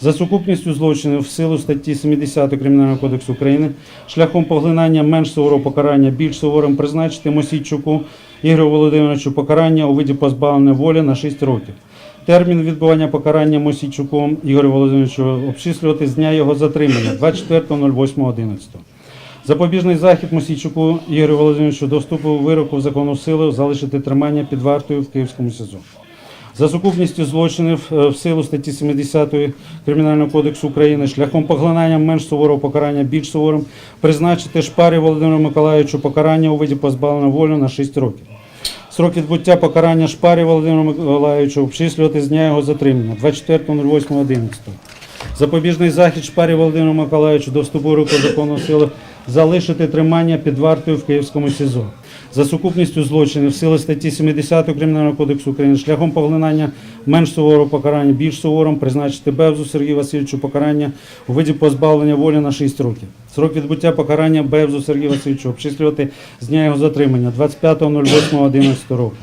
За сукупністю злочинів в силу статті 70 Кримінального кодексу України шляхом поглинання менш суворого покарання більш суворим призначити Мосійчуку Ігорю Володимировичу покарання у виді позбавлення волі на 6 років. Термін відбування покарання Мосійчуку Ігорю Володимировичу обчислювати з дня його затримання 24.08.11. Запобіжний захід Мосійчуку Ігорю Володимировичу до вступу вироку в законну силу залишити тримання під вартою в Київському СІЗО. За сукупністю злочинів е, в силу статті 70 Кримінального кодексу України шляхом поглинання менш суворого покарання більш суворим призначити Шпарі Володимиру Миколаївичу покарання у виді позбавлення волі на 6 років. Срок відбуття покарання Шпарі Володимиру Миколаївичу обчислювати з дня його затримання 24.08.11. Запобіжний захід Шпарі Володимиру Миколаївичу до вступу руку закону сили залишити тримання під вартою в Київському СІЗО. За сукупністю злочинів сили статті 70 Кримінального кодексу України шляхом поглинання менш суворого покарання більш суворим призначити Бевзу Сергію Васильовичу покарання у виді позбавлення волі на 6 років. Срок відбуття покарання Бевзу Сергію Васильовичу обчислювати з дня його затримання 25.08.11 року.